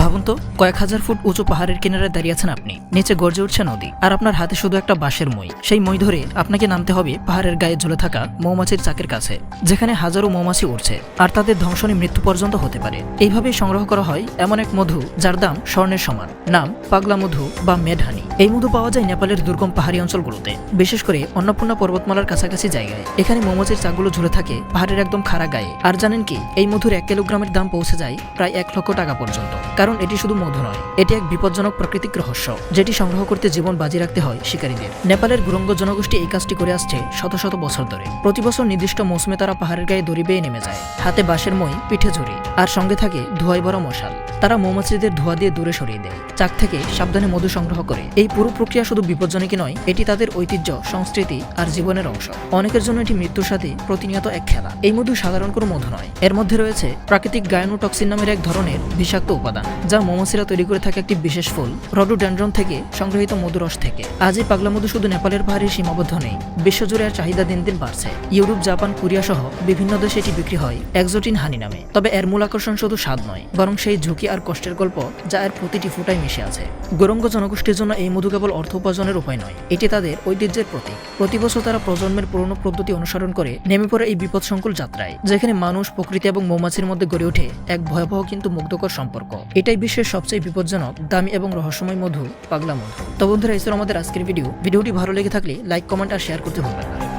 ভাবুন তো, কয়েক হাজার ফুট উঁচু পাহাড়ের কিনারে দাঁড়িয়ে আছেন আপনি। নিচে গর্জে উঠছে নদী। আর আপনার হাতে শুধু একটা বাঁশের মই। সেই মই ধরে আপনাকে নামতে হবে পাহাড়ের গায়ে ঝুলে থাকা মৌমাছির চাকের কাছে, যেখানে হাজারো মৌমাছি উঠছে আর তাদের ধ্বংসনী মৃত্যু পর্যন্ত হতে পারে। এইভাবেই সংগ্রহ করা হয় এমন এক মধু, যার দাম স্বর্ণের সমান। নাম পাগলা মধু বা মেডহানি এই মধু পাওয়া যায় নেপালের দুর্গম পাহাড়ি অঞ্চলগুলোতে, বিশেষ করে অন্নপূর্ণা পর্বতমালার কাছাকাছি জায়গায়। এখানে মৌমাছির চাকগুলো ঝুলে থাকে পাহাড়ের একদম খাড়া গায়ে। আর জানেন কি, এই মধুর এক কিলোগ্রামের দাম পৌঁছে যায় প্রায় এক লক্ষ টাকা পর্যন্ত। কারণ এটি শুধু মধু নয়, এটি এক বিপজ্জনক প্রাকৃতিক রহস্য, যেটি সংগ্রহ করতে জীবন বাজি রাখতে হয় শিকারীদের। নেপালের গুরঙ্গ জনগোষ্ঠী এই কাজটি করে আসছে শত শত বছর ধরে। প্রতি বছর নির্দিষ্ট মৌসুমে তারা পাহাড়ের গায়ে দড়ি বেয়ে নেমে যায়, হাতে বাঁশের মই, পিঠে ঝুড়ি, আর সঙ্গে থাকে ধোয়াই বড় মশাল। তারা মৌমাছিদের ধোয়া দিয়ে দূরে সরিয়ে দেয়। চাক থেকে সাবধানে মধু সংগ্রহ করে। এই পুরো প্রক্রিয়া শুধু বিপজ্জনকই নয়, এটি তাদের ঐতিহ্য, সংস্কৃতি আর জীবনের অংশ। অনেকের জন্য এটি মৃত্যুর সাথে প্রতিনিয়ত এক খেলা। এই মধু সাধারণ কোনো মধু নয়। এর মধ্যে রয়েছে প্রাকৃতিক গায়নোটক্সিন নামের এক ধরনের বিষাক্ত উপাদান, যা মৌমাছিরা তৈরি করে থাকে একটি বিশেষ ফুল, রডোডেন্ড্রন থেকে সংগৃহীত মধুরস থেকে। আজ এই পাগলা মধু শুধু নেপালের পাহাড়ে সীমাবদ্ধ নেই, বিশ্বজুড়ে এর চাহিদা দিন দিন বাড়ছে। ইউরোপ, জাপান কোরিয়া সহ বিভিন্ন দেশে এটি বিক্রি হয় একজোটিন হানি নামে। তবে এর মূল আকর্ষণ শুধু স্বাদ নয়, বরং সেই ঝুঁকি আর কষ্টের গল্প যা এর প্রতিটি ফুটায় মিশে আছে। গৌরঙ্গ জনগোষ্ঠীর জন্য এই মধু কেবল অর্থ উপার্জনের উপায় নয়, এটি তাদের ঐতিহ্যের প্রতীক। প্রতি বছর তারা প্রজন্মের পুরনো পদ্ধতি অনুসরণ করে নেমে পড়ে এই বিপদসংকুল যাত্রায়, যেখানে মানুষ, প্রকৃতি এবং মৌমাছির মধ্যে গড়ে ওঠে এক ভয়াবহ কিন্তু মুগ্ধকর সম্পর্ক। এটাই বিশ্বের সবচেয়ে বিপজ্জনক, দামি এবং রহস্যময় মধু পাগলা মধু তো বন্ধুরা, এই আমাদের আজকের ভিডিও। ভিডিওটি ভালো লেগে থাকলে লাইক, কমেন্ট আর শেয়ার করতে ভুলবেন না।